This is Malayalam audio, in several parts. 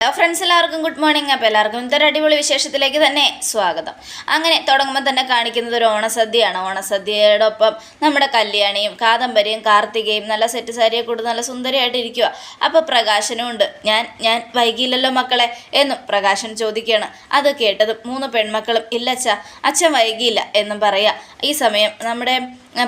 ഹലോ ഫ്രണ്ട്സ് എല്ലാവർക്കും ഗുഡ് മോർണിംഗ് അപ്പോൾ എല്ലാവർക്കും ഇന്നത്തെ അടിപൊളി വിശേഷത്തിലേക്ക് തന്നെ സ്വാഗതം. അങ്ങനെ തുടങ്ങുമ്പോൾ തന്നെ കാണിക്കുന്നത് ഒരു ഓണസദ്യയാണ്. ഓണസദ്യയോടൊപ്പം നമ്മുടെ കല്യാണിയും കാദംബരിയും കാർത്തികയും നല്ല സെറ്റ് സാരിയെ കൂടുതൽ നല്ല സുന്ദരിയായിട്ട് ഇരിക്കുക അപ്പോൾ പ്രകാശനും ഉണ്ട്. ഞാൻ ഞാൻ വൈകിയില്ലല്ലോ മക്കളെ എന്നും പ്രകാശൻ ചോദിക്കുകയാണ്. അത് കേട്ടത് മൂന്ന് പെൺമക്കളും ഇല്ലച്ച അച്ഛ അച്ഛൻ വൈകിയില്ല എന്നും പറയുക ഈ സമയം നമ്മുടെ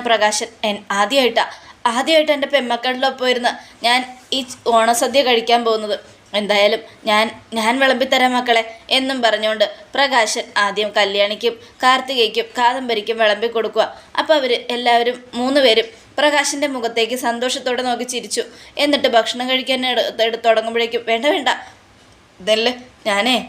പ്രകാശൻ ആദ്യമായിട്ടാണ് ആദ്യമായിട്ട് എന്റെ പെൺമക്കളിലൊപ്പം ഇരുന്ന് ഞാൻ ഈ ഓണസദ്യ കഴിക്കാൻ പോകുന്നത്. എന്തായാലും ഞാൻ ഞാൻ വിളമ്പിത്തരാം മക്കളെ എന്നും പറഞ്ഞുകൊണ്ട് പ്രകാശൻ ആദ്യം കല്യാണിക്കും കാർത്തികയ്ക്കും കാദംബരിക്കും വിളമ്പി കൊടുക്കുക. അപ്പോൾ അവർ എല്ലാവരും മൂന്ന് പേരും പ്രകാശിന്റെ മുഖത്തേക്ക് സന്തോഷത്തോടെ നോക്കി ചിരിച്ചു. എന്നിട്ട് ഭക്ഷണം കഴിക്കാൻ എടു എടു- തുടങ്ങുമ്പോഴേക്കും വേണ്ട വേണ്ട. ഇതല്ലേ ഞാനേ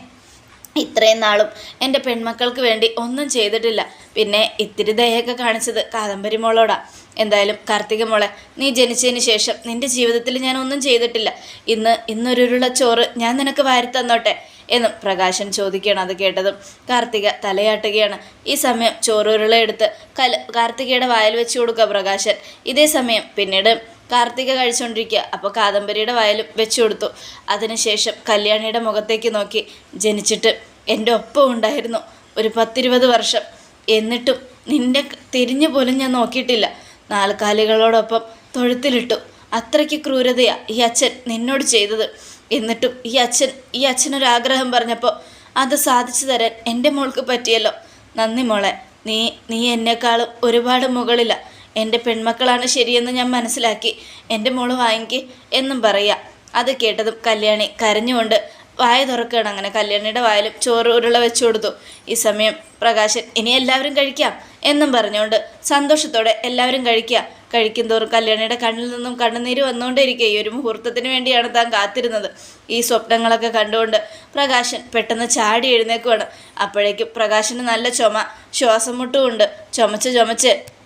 ഇത്രയും നാളും എന്റെ പെൺമക്കൾക്ക് വേണ്ടി ഒന്നും ചെയ്തിട്ടില്ല. പിന്നെ ഇത്തിരി ദയൊക്കെ കാണിച്ചത് കാദംബരി മോളോടാ. എന്തായാലും കാർത്തിക മോളെ നീ ജനിച്ചതിന് ശേഷം നിന്റെ ജീവിതത്തിൽ ഞാൻ ഒന്നും ചെയ്തിട്ടില്ല. ഇന്ന് ഇന്നൊരുള്ള ചോറ് ഞാൻ നിനക്ക് വാരി തന്നോട്ടെ എന്നും പ്രകാശൻ ചോദിക്കുകയാണ്. അത് കേട്ടതും കാർത്തിക തലയാട്ടുകയാണ്. ഈ സമയം ചോറുരുള എടുത്ത് കൽ കാർത്തികയുടെ വായിൽ വെച്ചു കൊടുക്കുക പ്രകാശൻ. ഇതേ സമയം പിന്നീട് കാർത്തിക കഴിച്ചുകൊണ്ടിരിക്കുക അപ്പോൾ കാദംബരിയുടെ വയലും വെച്ചു കൊടുത്തു. അതിനുശേഷം കല്യാണിയുടെ മുഖത്തേക്ക് നോക്കി ജനിച്ചിട്ട് എന്റെ ഒപ്പം ഉണ്ടായിരുന്നു. ഒരു പത്തിരുപത് വർഷം. എന്നിട്ടും നിന്റെ തിരിഞ്ഞു പോലും ഞാൻ നോക്കിയിട്ടില്ല. നാൽക്കാലികളോടൊപ്പം തൊഴുത്തിലിട്ടു. അത്രയ്ക്ക് ക്രൂരതയാ ഈ അച്ഛൻ നിന്നോട് ചെയ്തത്. എന്നിട്ടും ഈ അച്ഛൻ ഈ അച്ഛനൊരാഗ്രഹം പറഞ്ഞപ്പോൾ അത് സാധിച്ചു തരാൻ എന്റെ മോൾക്ക് പറ്റിയല്ലോ. നന്ദി മോളെ. നീ നീ എന്നെക്കാളും ഒരുപാട് മുകളില. എന്റെ പെൺമക്കളാണ് ശരിയെന്ന് ഞാൻ മനസ്സിലാക്കി. എന്റെ മോൾ വാങ്ങിക്ക് എന്നും പറയാ. അത് കേട്ടതും കല്യാണി കരഞ്ഞുകൊണ്ട് വായ തുറക്കുകയാണ് അങ്ങനെ. കല്യാണിയുടെ വായിലും ചോറ് ഉരുള വെച്ചു കൊടുത്തു. ഈ സമയം പ്രകാശൻ ഇനി എല്ലാവരും കഴിക്കാം എന്നും പറഞ്ഞുകൊണ്ട് സന്തോഷത്തോടെ എല്ലാവരും കഴിക്കുക. കഴിക്കുന്തോറും കല്യാണിയുടെ കണ്ണിൽ നിന്നും കണ്ണുനീര് വന്നുകൊണ്ടിരിക്കുക ഈ ഒരു മുഹൂർത്തത്തിന് വേണ്ടിയാണ് താൻ കാത്തിരുന്നത്. ഈ സ്വപ്നങ്ങളൊക്കെ കണ്ടുകൊണ്ട് പ്രകാശൻ പെട്ടെന്ന് ചാടി എഴുന്നേക്കുവാണ്. അപ്പോഴേക്കും പ്രകാശന് നല്ല ചുമ ശ്വാസം മുട്ടുമുണ്ട്. ചുമച്ച് ചുമച്ച്.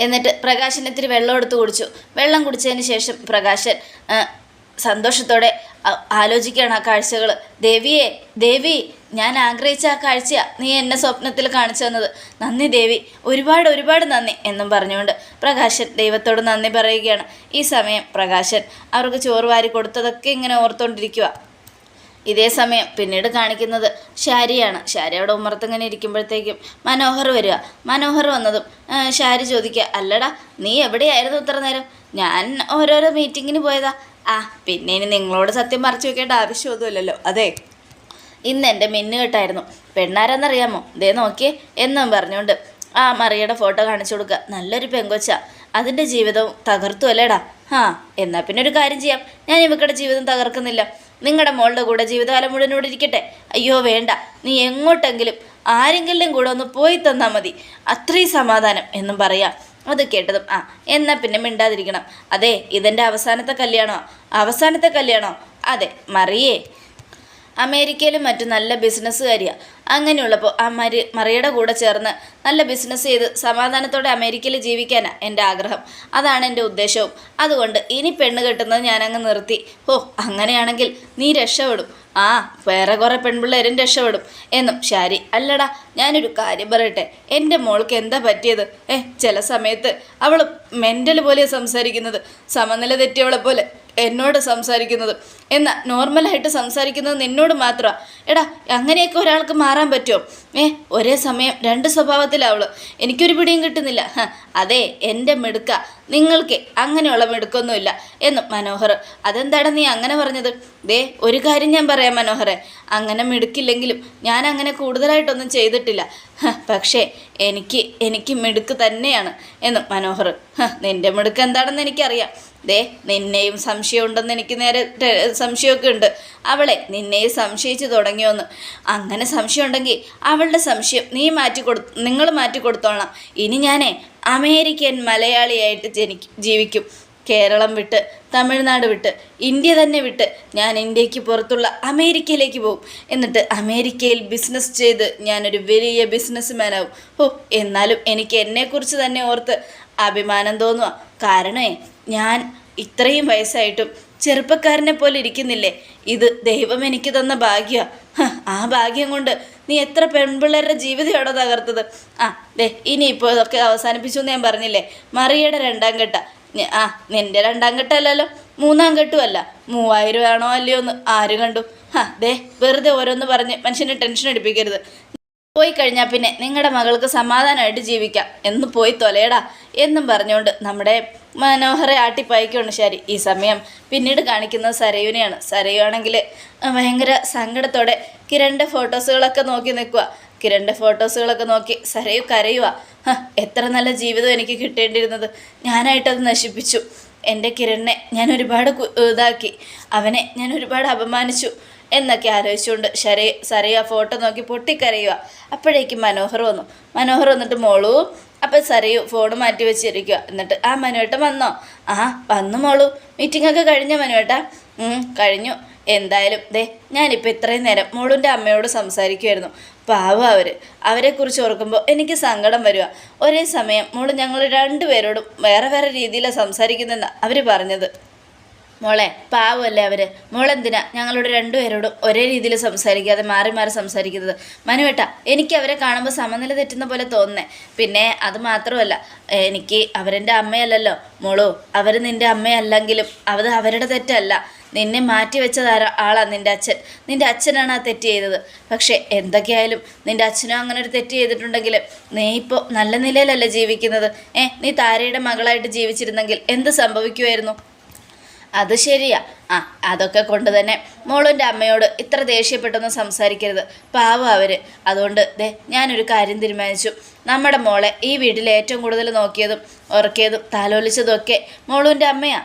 എന്നിട്ട് പ്രകാശൻ ഇത്തിരി വെള്ളം എടുത്ത് കുടിച്ചു. വെള്ളം കുടിച്ചതിന് ശേഷം പ്രകാശൻ സന്തോഷത്തോടെ ആലോചിക്കുകയാണ് ആ കാഴ്ചകൾ ദേവിയെ ദേവി ഞാൻ ആഗ്രഹിച്ച ആ കാഴ്ചയാണ് നീ എന്നെ സ്വപ്നത്തിൽ കാണിച്ചു തന്നത്. നന്ദി ദേവി. ഒരുപാട് ഒരുപാട് നന്ദി എന്നും പറഞ്ഞുകൊണ്ട് പ്രകാശൻ ദൈവത്തോട് നന്ദി പറയുകയാണ്. ഈ സമയം പ്രകാശൻ അവർക്ക് ചോറ് വാരി കൊടുത്തതൊക്കെ ഇങ്ങനെ ഓർത്തുകൊണ്ടിരിക്കുക ഇതേ സമയം പിന്നീട് കാണിക്കുന്നത് ഷാരിയാണ് ഷാരി അവിടെ ഉമ്മറത്തിങ്ങനെ ഇരിക്കുമ്പോഴത്തേക്കും മനോഹർ വരിക. മനോഹർ വന്നതും ഷാരി ചോദിക്കുക അല്ലടാ നീ എവിടെയായിരുന്നു ഇത്ര നേരം? ഞാൻ ഓരോരോ മീറ്റിങ്ങിന് പോയതാ. ആ പിന്നെ ഇനി നിങ്ങളോട് സത്യം മറച്ചു വെക്കേണ്ട ആവശ്യമൊന്നുമില്ലല്ലോ. അതെ. ഇന്ന് എന്റെ മിന്നുകെട്ടായിരുന്നു പെണ്ണാരെന്നറിയാമോ? ദേ നോക്കിയേ എന്നും പറഞ്ഞുകൊണ്ട് ആ മറിയുടെ ഫോട്ടോ കാണിച്ചു കൊടുക്കുക. നല്ലൊരു പെങ്കൊച്ച. അതിന്റെ ജീവിതവും തകർത്തു അല്ലേടാ ആ എന്നാൽ പിന്നെ ഒരു കാര്യം ചെയ്യാം. ഞാൻ ഇവക്കടെ ജീവിതം തകർക്കുന്നില്ല. നിങ്ങളുടെ മോളുടെ കൂടെ ജീവിതകാലം മുഴുവൻ ഇവിടെ ഇരിക്കട്ടെ. അയ്യോ വേണ്ട. നീ എങ്ങോട്ടെങ്കിലും ആരെങ്കിലും കൂടെ ഒന്ന് പോയി തന്നാൽ മതി. അത്രയും സമാധാനം എന്നും പറയാം. അത് കേട്ടതും ആ എന്നാൽ പിന്നെ മിണ്ടാതിരിക്കണം. അതെ ഇതെന്റെ അവസാനത്തെ കല്യാണോ? അവസാനത്തെ കല്യാണോ? അതെ മറിയേ. അമേരിക്കയിലും മറ്റും നല്ല ബിസിനസ്സുകാരിയാണ് അങ്ങനെയുള്ളപ്പോൾ ആ മരി മറിയുടെ കൂടെ ചേർന്ന് നല്ല ബിസിനസ് ചെയ്ത് സമാധാനത്തോടെ അമേരിക്കയിൽ ജീവിക്കാനാണ് എന്റെ ആഗ്രഹം. അതാണ് എന്റെ ഉദ്ദേശവും. അതുകൊണ്ട് ഇനി പെണ്ണ് കെട്ടുന്നത് ഞാനങ്ങ് നിർത്തി. ഓ അങ്ങനെയാണെങ്കിൽ നീ രക്ഷപ്പെടും. ആ വേറെ കുറേ പെൺപിള്ളേരും രക്ഷപ്പെടും. എന്നും ശാരി. അല്ലടാ ഞാനൊരു കാര്യം പറയട്ടെ. എന്റെ മോൾക്ക് എന്താ പറ്റിയത്? ഏ ചില സമയത്ത് അവൾ മെന്റൽ പോലെ സംസാരിക്കുന്നത്. സമനില തെറ്റിയവളെ പോലെ. എന്നോട് സംസാരിക്കുന്നത്. എന്നാൽ നോർമലായിട്ട് സംസാരിക്കുന്നത് നിന്നോട് മാത്രമാണ് എടാ അങ്ങനെയൊക്കെ ഒരാൾക്ക് മാറാൻ പറ്റുമോ ഏ ഒരേ സമയം രണ്ട് സ്വഭാവത്തിലാവൾ എനിക്കൊരു പിടിയും കിട്ടുന്നില്ല. അതെ എന്റെ മിടുക്ക. നിങ്ങൾക്ക് അങ്ങനെയുള്ള മിടുക്കൊന്നുമില്ല. എന്ന് മനോഹർ അതെന്താണ് നീ അങ്ങനെ പറഞ്ഞത്? ദേ ഒരു കാര്യം ഞാൻ പറയാം മനോഹറെ. അങ്ങനെ മിടുക്കില്ലെങ്കിലും ഞാൻ അങ്ങനെ കൂടുതലായിട്ടൊന്നും ചെയ്തിട്ടില്ല. പക്ഷേ എനിക്ക് എനിക്ക് മിടുക്ക് തന്നെയാണ്. എന്ന് മനോഹർ നിന്റെ മിടുക്ക് എന്താണെന്ന് എനിക്കറിയാം. ദേ നിന്നെയും സംശയമുണ്ടെന്ന് എനിക്ക് നേരെ സംശയമൊക്കെ ഉണ്ട്. അവളെ നിന്നെയും സംശയിച്ചു തുടങ്ങിയോന്ന്. അങ്ങനെ സംശയം ഉണ്ടെങ്കിൽ അവളുടെ സംശയം നീ മാറ്റി കൊടു നിങ്ങൾ മാറ്റി കൊടുത്തോളാം. ഇനി ഞാനേ അമേരിക്കൻ മലയാളിയായിട്ട് ജനിക്കും ജീവിക്കും. കേരളം വിട്ട് തമിഴ്നാട് വിട്ട് ഇന്ത്യ തന്നെ വിട്ട് ഞാൻ ഇന്ത്യയ്ക്ക് പുറത്തുള്ള അമേരിക്കയിലേക്ക് പോകും. എന്നിട്ട് അമേരിക്കയിൽ ബിസിനസ് ചെയ്ത് ഞാനൊരു വലിയ ബിസിനസ് മാനാവും ഓ എന്നാലും എനിക്ക് എന്നെക്കുറിച്ച് തന്നെ ഓർത്ത് അഭിമാനം തോന്നുക കാരണമേ ഞാൻ ഇത്രയും വയസ്സായിട്ടും ചെറുപ്പക്കാരനെ പോലെ ഇരിക്കുന്നില്ലേ? ഇത് ദൈവം എനിക്ക് തന്ന ഭാഗ്യ. ആ ഭാഗ്യം കൊണ്ട് നീ എത്ര പെൺപിള്ളേരുടെ ജീവിതമാണോ തകർത്തത്? ആ ദേ ഇനി ഇനിയിപ്പോൾ ഇതൊക്കെ അവസാനിപ്പിച്ചു എന്ന് ഞാൻ പറഞ്ഞില്ലേ? മറിയയുടെ രണ്ടാം ഘട്ട. ആ നിന്റെ രണ്ടാം കെട്ടല്ലല്ലോ മൂന്നാം കെട്ടുമല്ല മൂവായിരം ആണോ അല്ലയോ എന്ന് ആര് കണ്ടു. ഹാ ദേ വെറുതെ ഓരോന്ന് പറഞ്ഞ് മനുഷ്യനെ ടെൻഷൻ അടിപ്പിക്കരുത്. പോയി കഴിഞ്ഞാൽ പിന്നെ നിങ്ങളുടെ മകൾക്ക് സമാധാനമായിട്ട് ജീവിക്കാം. എന്ന് പോയി തൊലയടാ എന്നും പറഞ്ഞുകൊണ്ട് നമ്മുടെ മനോഹര ആട്ടിപ്പായിക്കാണ് ശരി ഈ സമയം പിന്നീട് കാണിക്കുന്നത് സരയുനെയാണ് സരയുവാണെങ്കിൽ ഭയങ്കര സങ്കടത്തോടെ കിരണിന്റെ ഫോട്ടോസുകളൊക്കെ നോക്കി നിൽക്കുക കിരണിന്റെ ഫോട്ടോസുകളൊക്കെ നോക്കി സരയു കരയുക എത്ര നല്ല ജീവിതം എനിക്ക് കിട്ടേണ്ടിയിരുന്നത്. ഞാനായിട്ടത് നശിപ്പിച്ചു. എന്റെ കിരണിനെ ഞാൻ ഒരുപാട് ഇതാക്കി. അവനെ ഞാൻ ഒരുപാട് അപമാനിച്ചു. എന്നൊക്കെ ആലോചിച്ചുകൊണ്ട് ശരേ സരയ ഫോട്ടോ നോക്കി പൊട്ടിക്കരയുക അപ്പോഴേക്കും മനോഹർ വന്നു. മനോഹർ വന്നിട്ട് മോളു അപ്പം സരയു ഫോൺ മാറ്റി വെച്ചിരിക്കുക എന്നിട്ട് ആ മനുവേട്ടൻ വന്നോ? ആ വന്നു മോളു. മീറ്റിംഗ് ഒക്കെ കഴിഞ്ഞോ മനുവേട്ട? കഴിഞ്ഞു. എന്തായാലും ദേ ഞാനിപ്പോൾ ഇത്രയും നേരം മോളുന്റെ അമ്മയോട് സംസാരിക്കുമായിരുന്നു പാവം അവർ അവരെക്കുറിച്ച് ഓർക്കുമ്പോൾ എനിക്ക് സങ്കടം വരിക ഒരേ സമയം മോൾ ഞങ്ങൾ രണ്ടുപേരോടും വേറെ വേറെ രീതിയിലാണ് സംസാരിക്കുന്നതെന്നാണ് അവർ പറഞ്ഞത്. മോളെ പാവമല്ലേ അവർ? മോളെന്തിനാ ഞങ്ങളോട് രണ്ടുപേരോടും ഒരേ രീതിയിൽ സംസാരിക്കാതെ മാറി മാറി സംസാരിക്കുന്നത്? മനുവേട്ട എനിക്ക് അവരെ കാണുമ്പോൾ സമനില തെറ്റുന്ന പോലെ തോന്നുന്നേ. പിന്നെ അത് മാത്രമല്ല എനിക്ക് അവരെന്റെ അമ്മയല്ലല്ലോ. മോളോ അവർ നിന്റെ അമ്മയല്ലെങ്കിലും അത് അവരുടെ തെറ്റല്ല. നിന്നെ മാറ്റി വെച്ചത് ആളാ നിന്റെ അച്ഛൻ. നിന്റെ അച്ഛനാണ് ആ തെറ്റ് ചെയ്തത്. പക്ഷേ എന്തൊക്കെയായാലും നിന്റെ അച്ഛനും അങ്ങനെ ഒരു തെറ്റ് ചെയ്തിട്ടുണ്ടെങ്കിൽ നീ ഇപ്പോൾ നല്ല നിലയിലല്ലേ ജീവിക്കുന്നത്? ഏ നീ താരയുടെ മകളായിട്ട് ജീവിച്ചിരുന്നെങ്കിൽ എന്ത് സംഭവിക്കുമായിരുന്നു അത് ശരിയാ. ആ അതൊക്കെ കൊണ്ട് തന്നെ മോളുന്റെ അമ്മയോട് ഇത്ര ദേഷ്യപ്പെട്ടൊന്നും സംസാരിക്കരുത്. പാവം അവർ. അതുകൊണ്ട് ദേ ഞാനൊരു കാര്യം തീരുമാനിച്ചു. നമ്മുടെ മോളെ ഈ വീട്ടിൽ ഏറ്റവും കൂടുതൽ നോക്കിയതും ഉറക്കിയതും താലോലിച്ചതും ഒക്കെ മോളുന്റെ അമ്മയാ.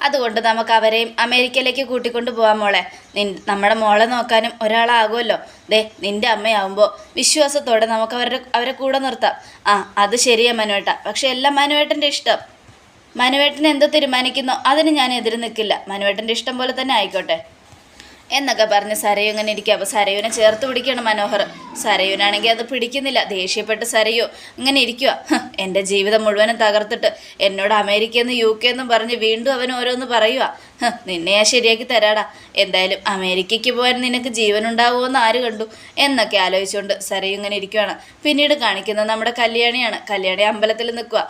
അതുകൊണ്ട് നമുക്ക് അവരെയും അമേരിക്കയിലേക്ക് കൂട്ടിക്കൊണ്ട് പോകാം മോളെ. നിൻ നമ്മുടെ മോളെ നോക്കാനും ഒരാളാകുമല്ലോ. ദേ നിന്റെ അമ്മയാവുമ്പോൾ വിശ്വാസത്തോടെ നമുക്ക് അവരുടെ അവരെ കൂടെ നിർത്താം. ആ അത് ശരിയാ മനുവേട്ട. പക്ഷെ എല്ലാം മനുവേട്ടന്റെ ഇഷ്ടം. മനുവേട്ടൻ എന്തോ തീരുമാനിക്കുന്നു. അതിന് ഞാൻ എതിര് നിൽക്കില്ല. മനുവേട്ടന്റെ ഇഷ്ടം പോലെ തന്നെ ആയിക്കോട്ടെ. എന്നൊക്കെ പറഞ്ഞ് സരയു ഇങ്ങനെ ഇരിക്കുക അപ്പോൾ സരയുവിനെ ചേർത്ത് പിടിക്കണം മനോഹർ. സരയുവിനാണെങ്കിൽ അത് പിടിക്കുന്നില്ല. ദേഷ്യപ്പെട്ട് സരയു ഇങ്ങനെ ഇരിക്കുക "ഹ്, എന്റെ ജീവിതം മുഴുവനും തകർത്തിട്ട് എന്നോട് അമേരിക്കയെന്നും യു കെ എന്നും പറഞ്ഞ് വീണ്ടും അവൻ ഓരോന്ന് പറയുക "ഹ്, നിന്നെ ഞാൻ ശരിയാക്കി തരാടാ. എന്തായാലും അമേരിക്കയ്ക്ക് പോയാൽ നിനക്ക് ജീവൻ ഉണ്ടാവുമെന്ന് ആര് കണ്ടു? എന്നൊക്കെ ആലോചിച്ചുകൊണ്ട് സരയു ഇങ്ങനെ ഇരിക്കുകയാണ് പിന്നീട് കാണിക്കുന്നത് നമ്മുടെ കല്യാണിയാണ്. കല്യാണി അമ്പലത്തിൽ നിൽക്കുക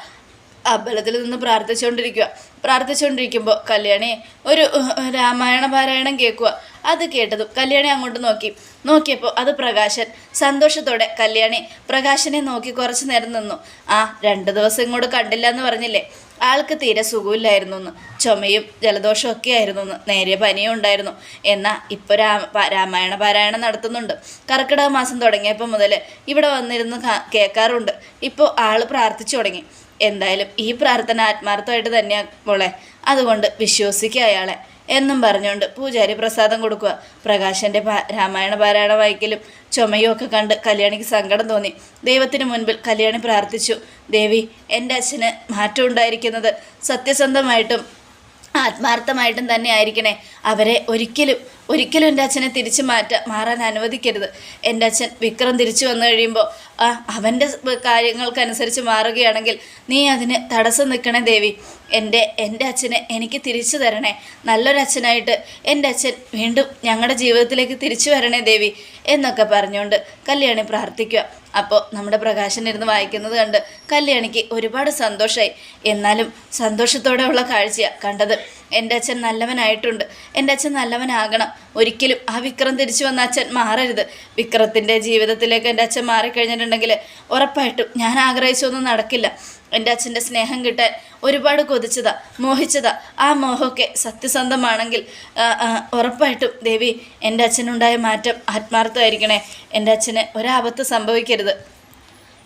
അമ്പലത്തിൽ നിന്ന് പ്രാർത്ഥിച്ചുകൊണ്ടിരിക്കുക. പ്രാർത്ഥിച്ചുകൊണ്ടിരിക്കുമ്പോൾ കല്യാണി ഒരു രാമായണ പാരായണം കേൾക്കുക. അത് കേട്ടതും കല്യാണി അങ്ങോട്ട് നോക്കി. നോക്കിയപ്പോൾ അത് പ്രകാശൻ. സന്തോഷത്തോടെ കല്യാണി പ്രകാശനെ നോക്കി കുറച്ച് നേരം നിന്നു. ആ രണ്ട് ദിവസം ഇങ്ങോട്ട് കണ്ടില്ല എന്ന് പറഞ്ഞില്ലേ? ആൾക്ക് തീരെ സുഖമില്ലായിരുന്നു എന്ന് ചുമയും ജലദോഷവും ഒക്കെ ആയിരുന്നു എന്ന് നേരിയ പനിയും ഉണ്ടായിരുന്നു. എന്നാൽ ഇപ്പോൾ രാ രാമായണ പാരായണം നടത്തുന്നുണ്ട്. കർക്കിടക മാസം തുടങ്ങിയപ്പോൾ മുതൽ ഇവിടെ വന്നിരുന്ന് കേൾക്കാറുണ്ട്. ഇപ്പോൾ ആൾ പ്രാർത്ഥിച്ചു തുടങ്ങി. എന്തായാലും ഈ പ്രാർത്ഥന ആത്മാർത്ഥമായിട്ട് തന്നെയാണ് മോളെ. അതുകൊണ്ട് വിശ്വസിക്കുക അയാളെ. എന്നും പറഞ്ഞുകൊണ്ട് പൂജാരി പ്രസാദം കൊടുക്കുക. പ്രകാശന്റെ രാമായണ പാരായണ വായിക്കലും ചുമയും ഒക്കെ കണ്ട് കല്യാണിക്ക് സങ്കടം തോന്നി. ദൈവത്തിന് മുൻപിൽ കല്യാണി പ്രാർത്ഥിച്ചു. ദേവി എന്റെ അച്ഛന് മാറ്റം ഉണ്ടായിരിക്കുന്നത് സത്യസന്ധമായിട്ടും ആത്മാർത്ഥമായിട്ടും തന്നെ ആയിരിക്കണേ. അവരെ ഒരിക്കലും ഒരിക്കലും എന്റെ അച്ഛനെ തിരിച്ചു മാറ്റ മാറാൻ അനുവദിക്കരുത്. എന്റെ അച്ഛൻ വിക്രം തിരിച്ചു വന്നു കഴിയുമ്പോൾ ആ അവന്റെ കാര്യങ്ങൾക്കനുസരിച്ച് മാറുകയാണെങ്കിൽ നീ അതിന് തടസ്സം നിൽക്കണേ ദേവി. എന്റെ എന്റെ അച്ഛനെ എനിക്ക് തിരിച്ചു തരണേ. നല്ലൊരച്ഛനായിട്ട് എന്റെ അച്ഛൻ വീണ്ടും ഞങ്ങളുടെ ജീവിതത്തിലേക്ക് തിരിച്ചു വരണേ ദേവി എന്നൊക്കെ പറഞ്ഞുകൊണ്ട് കല്യാണി പ്രാർത്ഥിക്കുക അപ്പോൾ നമ്മുടെ പ്രകാശൻ ഇരുന്ന് വായിക്കുന്നത് കണ്ട് കല്യാണിക്ക് ഒരുപാട് സന്തോഷമായി എന്നാലും സന്തോഷത്തോടെ ഉള്ള കാഴ്ചയാണ് കണ്ടത്. എന്റെ അച്ഛൻ നല്ലവനായിട്ടുണ്ട്. എന്റെ അച്ഛൻ നല്ലവനാകണം. ഒരിക്കലും ആ വിക്രം തിരിച്ചു വന്ന അച്ഛൻ മാറരുത്. വിക്രത്തിന്റെ ജീവിതത്തിലേക്ക് എന്റെ അച്ഛൻ മാറിക്കഴിഞ്ഞിട്ടുണ്ടെങ്കിൽ ഉറപ്പായിട്ടും ഞാൻ ആഗ്രഹിച്ചൊന്നും നടക്കില്ല. എന്റെ അച്ഛന്റെ സ്നേഹം കിട്ടാൻ ഒരുപാട് കൊതിച്ചതാ മോഹിച്ചതാ. ആ മോഹമൊക്കെ സത്യസന്ധമാണെങ്കിൽ ഉറപ്പായിട്ടും ദേവി എന്റെ അച്ഛനുണ്ടായ മാറ്റം ആത്മാർത്ഥമായിരിക്കണേ. എന്റെ അച്ഛന് ഒരാപത്ത് സംഭവിക്കരുത്.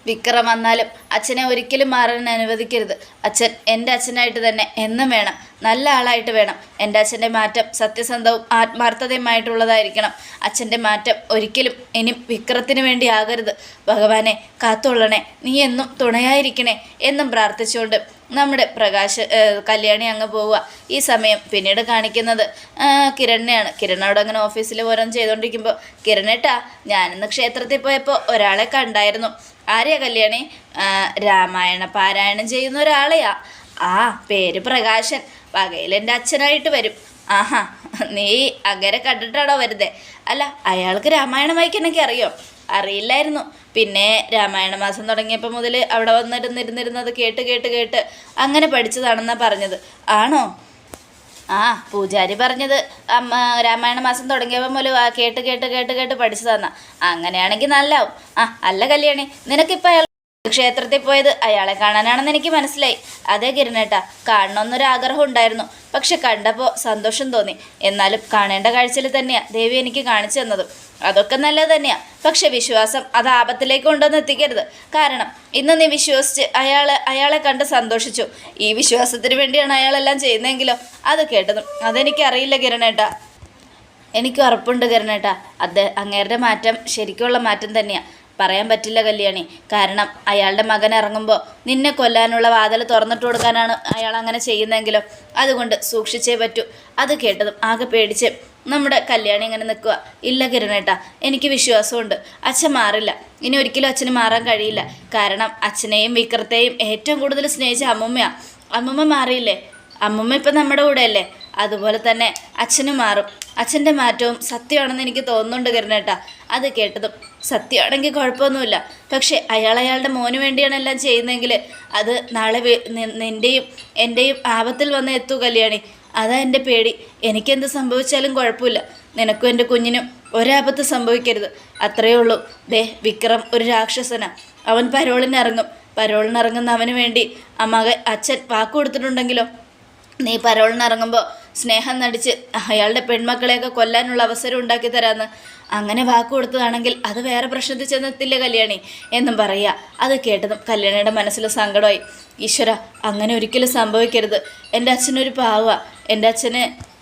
വിക്രം വന്നാലും അച്ഛനെ ഒരിക്കലും മാറാൻ അനുവദിക്കരുത്. അച്ഛൻ എന്റെ അച്ഛനായിട്ട് തന്നെ എന്നും വേണം. നല്ല ആളായിട്ട് വേണം. എന്റെ അച്ഛന്റെ മാറ്റം സത്യസന്ധവും ആത്മാർത്ഥതയുമായിട്ടുള്ളതായിരിക്കണം. അച്ഛന്റെ മാറ്റം ഒരിക്കലും ഇനി വിക്രത്തിന് വേണ്ടി ആകരുത്. ഭഗവാനെ കാത്തോളണേ നീ എന്നും തുണയായിരിക്കണേ എന്നും പ്രാർത്ഥിച്ചുകൊണ്ട് നമ്മുടെ പ്രകാശ് കല്യാണി അങ്ങ് പോവുക. ഈ സമയം പിന്നീട് കാണിക്കുന്നത് ആ, കിരൺ അവിടെ അങ്ങനെ ഓഫീസിൽ ഓരോന്ന് ചെയ്തുകൊണ്ടിരിക്കുമ്പോൾ കിരണേട്ടാ ഞാനിന്ന് ക്ഷേത്രത്തിൽ പോയപ്പോൾ ഒരാളെ കണ്ടായിരുന്നു. ആരെയാ കല്യാണി? രാമായണ പാരായണം ചെയ്യുന്ന ഒരാളെയാ. ആ പേര് പ്രകാശൻ. പകയിൽ എന്റെ അച്ഛനായിട്ട് വരും. ആഹാ നീ അങ്ങനെ കണ്ടിട്ടാണോ വരുന്നത് അല്ല അയാൾക്ക് രാമായണം വായിക്കാനൊക്കെ അറിയോ? അറിയില്ലായിരുന്നു. പിന്നെ രാമായണ മാസം തുടങ്ങിയപ്പോൾ മുതൽ അവിടെ വന്നിരുന്നിരുന്നിരുന്നത് കേട്ട് കേട്ട് കേട്ട് അങ്ങനെ പഠിച്ചതാണെന്നാണ് പറഞ്ഞത്. ആണോ? ആ പൂജാരി പറഞ്ഞത് അമ്മ രാമായണ മാസം തുടങ്ങിയപ്പോൾ മുതൽ കേട്ട് കേട്ട് കേട്ട് കേട്ട് തന്ന അങ്ങനെയാണെങ്കിൽ നല്ലാവും. ആ അല്ല കല്യാണി നിനക്കിപ്പോൾ അയാൾ ക്ഷേത്രത്തിൽ പോയത് അയാളെ കാണാനാണെന്ന് എനിക്ക് മനസ്സിലായി. അതേ കിരണേട്ടാ കാണണമെന്നൊരു ആഗ്രഹം ഉണ്ടായിരുന്നു. പക്ഷെ കണ്ടപ്പോൾ സന്തോഷം തോന്നി. എന്നാലും കാണേണ്ട കാഴ്ചയിൽ തന്നെയാണ് ദേവി എനിക്ക് കാണിച്ചു തന്നത്. അതൊക്കെ നല്ലത് തന്നെയാണ് പക്ഷെ വിശ്വാസം അത് ആപത്തിലേക്ക് കൊണ്ടുവന്ന് എത്തിക്കരുത്. കാരണം ഇന്ന് നീ വിശ്വസിച്ച് അയാൾ അയാളെ കണ്ട് സന്തോഷിച്ചു. ഈ വിശ്വാസത്തിന് വേണ്ടിയാണ് അയാളെല്ലാം ചെയ്യുന്നതെങ്കിലോ? അത് കേട്ടത്. അതെനിക്കറിയില്ല കിരണേട്ടാ. എനിക്ക് ഉറപ്പുണ്ട് കിരണേട്ടാ. അത് അങ്ങേരുടെ മാറ്റം ശരിക്കുള്ള മാറ്റം തന്നെയാണ് പറയാൻ പറ്റില്ല കല്യാണി. കാരണം അയാളുടെ മകൻ ഇറങ്ങുമ്പോൾ നിന്നെ കൊല്ലാനുള്ള വാതിൽ തുറന്നിട്ട് കൊടുക്കാനാണ് അയാൾ അങ്ങനെ ചെയ്യുന്നതെങ്കിലോ? അതുകൊണ്ട് സൂക്ഷിച്ചേ പറ്റൂ. അത് കേട്ടതും ആകെ പേടിച്ച് നമ്മുടെ കല്യാണി ഇങ്ങനെ നിൽക്കുക ഇല്ല കിരണേട്ടാ എനിക്ക് വിശ്വാസമുണ്ട്. അച്ഛൻ മാറില്ല. ഇനി ഒരിക്കലും അച്ഛന് മാറാൻ കഴിയില്ല. കാരണം അച്ഛനെയും വിക്രത്തെയും ഏറ്റവും കൂടുതൽ സ്നേഹിച്ച അമ്മുമ്മയാണ് അമ്മമ്മ മാറിയില്ലേ? അമ്മമ്മ ഇപ്പം നമ്മുടെ കൂടെയല്ലേ? അതുപോലെ തന്നെ അച്ഛനും മാറും. അച്ഛന്റെ മാറ്റവും സത്യമാണെന്ന് എനിക്ക് തോന്നുന്നുണ്ട് കിരണേട്ടാ. അത് കേട്ടതും സത്യമാണെങ്കിൽ കുഴപ്പമൊന്നുമില്ല. പക്ഷേ അയാൾ അയാളുടെ മോന് വേണ്ടിയാണ് എല്ലാം ചെയ്യുന്നതെങ്കിൽ അത് നാളെ നിന്റെയും എന്റെയും ആപത്തിൽ വന്ന് എത്തൂ കല്യാണി. അതാ എന്റെ പേടി. എനിക്കെന്ത് സംഭവിച്ചാലും കുഴപ്പമില്ല. നിനക്കും എന്റെ കുഞ്ഞിനും ഒരാപത്ത് സംഭവിക്കരുത്. അത്രയേ ഉള്ളൂ. ദേ വിക്രം ഒരു രാക്ഷസനാ. അവൻ പരോളിനിറങ്ങും. പരോളിനിറങ്ങുന്ന അവന് വേണ്ടി മകൻ അച്ഛൻ വാക്കു കൊടുത്തിട്ടുണ്ടെങ്കിലോ നീ പരോളിനിറങ്ങുമ്പോൾ സ്നേഹം നടിച്ച് അയാളുടെ പെൺമക്കളെയൊക്കെ കൊല്ലാനുള്ള അവസരം ഉണ്ടാക്കി തരാമെന്ന് അങ്ങനെ വാക്ക് കൊടുത്തതാണെങ്കിൽ അത് വേറെ പ്രശ്നത്തിൽ ചെന്നെത്തില്ല കല്യാണി? എന്നും പറയുക. അത് കേട്ടതും കല്യാണിയുടെ മനസ്സിൽ സങ്കടമായി. ഈശ്വര അങ്ങനെ ഒരിക്കലും സംഭവിക്കരുത്. എന്റെ അച്ഛനൊരു പാവ. എന്റെ അച്ഛന്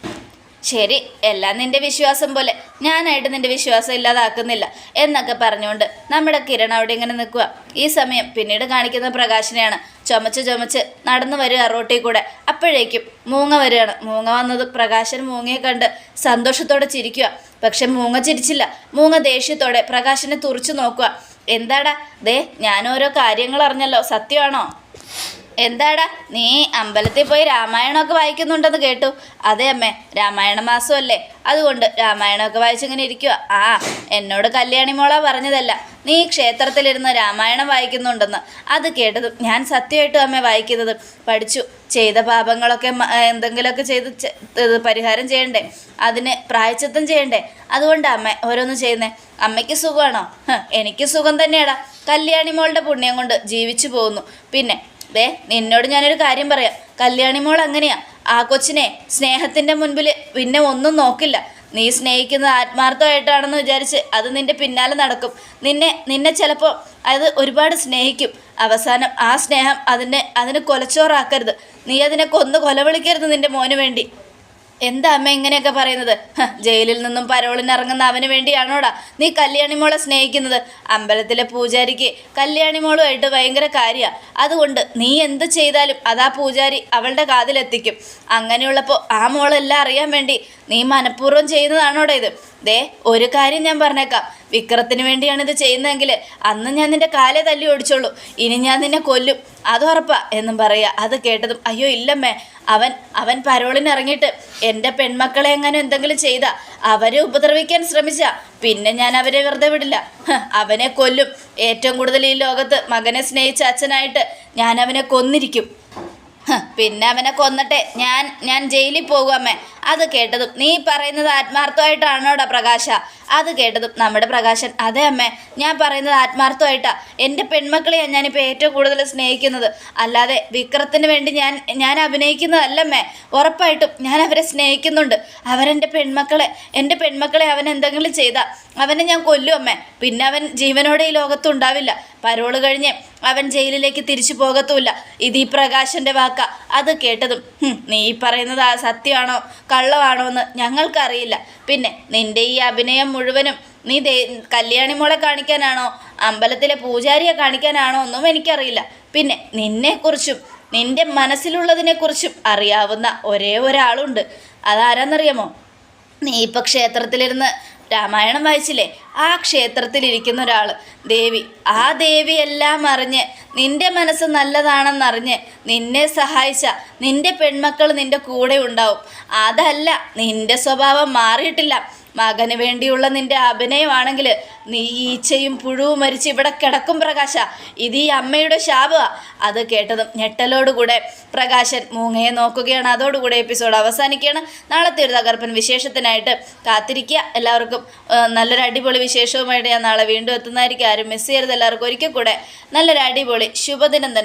ശരി എല്ലാം നിന്റെ വിശ്വാസം പോലെ. ഞാനായിട്ട് നിന്റെ വിശ്വാസം ഇല്ലാതാക്കുന്നില്ല എന്നൊക്കെ പറഞ്ഞുകൊണ്ട് നമ്മുടെ കിരൺ അവിടെ ഇങ്ങനെ നിൽക്കുക. ഈ സമയം പിന്നീട് കാണിക്കുന്ന പ്രകാശനെയാണ് ചുമച്ച് ചുമച്ച് നടന്നു വരിക റോട്ടിൽ കൂടെ. അപ്പോഴേക്കും മൂങ്ങ വരികയാണ്. മൂങ്ങ വന്നത് പ്രകാശൻ മൂങ്ങയെ കണ്ട് സന്തോഷത്തോടെ ചിരിക്കുക. പക്ഷെ മൂങ്ങ ചിരിച്ചില്ല. മൂങ്ങ ദേഷ്യത്തോടെ പ്രകാശനെ തുറച്ചു നോക്കുക. എന്താടാ? ദേ ഞാനോരോ കാര്യങ്ങൾ അറിഞ്ഞല്ലോ. സത്യമാണോ? എന്താടാ നീ അമ്പലത്തിൽ പോയി രാമായണമൊക്കെ വായിക്കുന്നുണ്ടെന്ന് കേട്ടു. അതെ അമ്മേ രാമായണ മാസമല്ലേ. അതുകൊണ്ട് രാമായണമൊക്കെ വായിച്ചിങ്ങനെ ഇരിക്കുക ആ എന്നോട് കല്യാണി മോള പറഞ്ഞതല്ല. നീ ക്ഷേത്രത്തിലിരുന്ന് രാമായണം വായിക്കുന്നുണ്ടെന്ന്. അത് കേട്ടത് ഞാൻ സത്യമായിട്ടും അമ്മ വായിക്കുന്നത്. പഠിച്ചു. ചെയ്ത പാപങ്ങളൊക്കെ എന്തെങ്കിലുമൊക്കെ ചെയ്ത് പരിഹാരം ചെയ്യണ്ടേ? അതിന് പ്രായച്ചിത്തം ചെയ്യണ്ടേ? അതുകൊണ്ടാണ് അമ്മ ഓരോന്ന് ചെയ്യുന്നേ. അമ്മയ്ക്ക് സുഖമാണോ? എനിക്ക് സുഖം തന്നെയാടാ. കല്യാണി മോളുടെ പുണ്യം കൊണ്ട് ജീവിച്ചു പോകുന്നു. പിന്നെ ദേ നിന്നോട് ഞാനൊരു കാര്യം പറയാം. കല്യാണി മോൾ അങ്ങനെയാ. ആ കൊച്ചിനെ സ്നേഹത്തിന്റെ മുൻപിൽ പിന്നെ ഒന്നും നോക്കില്ല. നീ സ്നേഹിക്കുന്നത് ആത്മാർത്ഥമായിട്ടാണെന്ന് വിചാരിച്ച് അത് നിന്റെ പിന്നാലെ നടക്കും. നിന്നെ നിന്നെ ചിലപ്പോൾ അത് ഒരുപാട് സ്നേഹിക്കും. അവസാനം ആ സ്നേഹം അതിനെ അതിന് കൊലച്ചോറാക്കരുത്. നീ അതിനെ കൊന്ന് കൊലവിളിക്കരുത് നിന്റെ മോന് വേണ്ടി. എന്താ അമ്മ ഇങ്ങനെയൊക്കെ പറയുന്നത്? ജയിലിൽ നിന്നും പരോളിനിറങ്ങുന്ന അവന് വേണ്ടിയാണോടാ നീ കല്യാണി മോളെ സ്നേഹിക്കുന്നത്? അമ്പലത്തിലെ പൂജാരിക്ക് കല്യാണി മോളുമായിട്ട് ഭയങ്കര കാര്യമാണ് അതുകൊണ്ട് നീ എന്ത് ചെയ്താലും അതാ പൂജാരി അവളുടെ കാതിലെത്തിക്കും. അങ്ങനെയുള്ളപ്പോൾ ആ മോളെല്ലാം അറിയാൻ വേണ്ടി നീ മനഃപൂർവം ചെയ്യുന്നതാണോടാ ഇത്? ദേ ഒരു കാര്യം ഞാൻ പറഞ്ഞേക്കാം. വിക്രത്തിന് വേണ്ടിയാണ് ഇത് ചെയ്യുന്നതെങ്കിൽ അന്ന് ഞാൻ നിന്റെ കാലെ തല്ലി ഓടിച്ചോളൂ. ഇനി ഞാൻ നിന്നെ കൊല്ലും. അത് ഉറപ്പാ എന്നും പറയുക അത് കേട്ടതും അയ്യോ ഇല്ലമ്മേ. അവൻ അവൻ പരോളിന് ഇറങ്ങിയിട്ട് എന്റെ പെൺമക്കളെ എങ്ങനെ എന്തെങ്കിലും ചെയ്താ? അവരെ ഉപദ്രവിക്കാൻ ശ്രമിച്ച. പിന്നെ ഞാൻ അവരെ വെറുതെ വിടില്ല. അവനെ കൊല്ലും. ഏറ്റവും കൂടുതൽ ഈ ലോകത്ത് മകനെ സ്നേഹിച്ച അച്ഛനായിട്ട് ഞാൻ അവനെ കൊന്നിരിക്കും. പിന്നെ അവനെ കൊന്നിട്ടെ ഞാൻ ഞാൻ ജയിലിൽ പോകുമേ അത് കേട്ടതും നീ പറയുന്നത് ആത്മാർത്ഥമായിട്ടാണോടാ പ്രകാശ? അത് കേട്ടതും നമ്മുടെ പ്രകാശൻ അതെ അമ്മേ ഞാൻ പറയുന്നത് ആത്മാർത്ഥമായിട്ടാ. എന്റെ പെൺമക്കളെയാണ് ഞാനിപ്പോൾ ഏറ്റവും കൂടുതൽ സ്നേഹിക്കുന്നത്. അല്ലാതെ വിക്രത്തിന് വേണ്ടി ഞാൻ ഞാൻ അഭിനയിക്കുന്നതല്ലമ്മേ ഉറപ്പായിട്ടും ഞാൻ അവരെ സ്നേഹിക്കുന്നുണ്ട്. അവരെന്റെ പെൺമക്കളെ എന്റെ പെൺമക്കളെ അവൻ എന്തെങ്കിലും ചെയ്താൽ അവനെ ഞാൻ കൊല്ലും അമ്മേ. പിന്നെ അവൻ ജീവനോടെ ഈ ലോകത്തുണ്ടാവില്ല പരോൾ കഴിഞ്ഞ് അവൻ ജയിലിലേക്ക് തിരിച്ചു പോകത്തുമില്ല. ഇത് ഈ പ്രകാശന്റെ വാക്ക. അത് കേട്ടതും നീ പറയുന്നത് ആ സത്യമാണോ? കള്ളമാണോ എന്ന് ഞങ്ങൾക്കറിയില്ല. പിന്നെ നിന്റെ ഈ അഭിനയം മുഴുവനും നീ ദേ കല്യാണി മോളെ കാണിക്കാനാണോ? അമ്പലത്തിലെ പൂജാരിയെ കാണിക്കാനാണോ ഒന്നും എനിക്കറിയില്ല. പിന്നെ നിന്നെക്കുറിച്ചും നിന്റെ മനസ്സിലുള്ളതിനെക്കുറിച്ചും അറിയാവുന്ന ഒരേ ഒരാളുണ്ട്. അതാരാന്നറിയാമോ? നീ ഇപ്പം ക്ഷേത്രത്തിലിരുന്ന് രാമായണം വായിച്ചില്ലേ? ആ ക്ഷേത്രത്തിലിരിക്കുന്ന ഒരാൾ ദേവി ആ ദേവി എല്ലാം അറിഞ്ഞ് നിന്റെ മനസ്സ് നല്ലതാണെന്നറിഞ്ഞ് നിന്നെ സഹായിച്ച നിന്റെ പെൺമക്കൾ നിന്റെ കൂടെ ഉണ്ടാവും. അതല്ല നിന്റെ സ്വഭാവം മാറിയിട്ടില്ല. മകന് വേണ്ടിയുള്ള നിന്റെ അഭിനയമാണെങ്കിൽ നീ ഈച്ചയും പുഴുവും മരിച്ച് ഇവിടെ കിടക്കും പ്രകാശ. ഇത് ഈ അമ്മയുടെ ശാപമാ അത് കേട്ടതും ഞെട്ടലോടുകൂടെ പ്രകാശൻ മൂങ്ങയെ നോക്കുകയാണ്. അതോടുകൂടെ എപ്പിസോഡ് അവസാനിക്കുകയാണ്. നാളത്തെ ഒരു തകർപ്പൻ വിശേഷത്തിനായിട്ട് കാത്തിരിക്കുക. എല്ലാവർക്കും നല്ലൊരു അടിപൊളി വിശേഷവുമായിട്ട് ഞാൻ നാളെ വീണ്ടും എത്തുന്നതായിരിക്കും. ആരും മിസ് ചെയ്യരുത് എല്ലാവർക്കും. ഒരിക്കൽ കൂടെ നല്ലൊരു അടിപൊളി ശുഭദിനം തന്നെ.